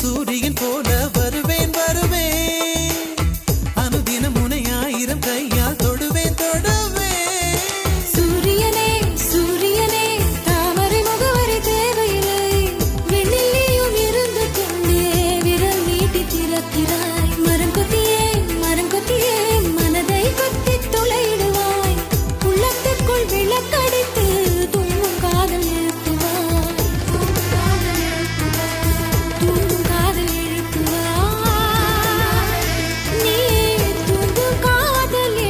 சூரியன்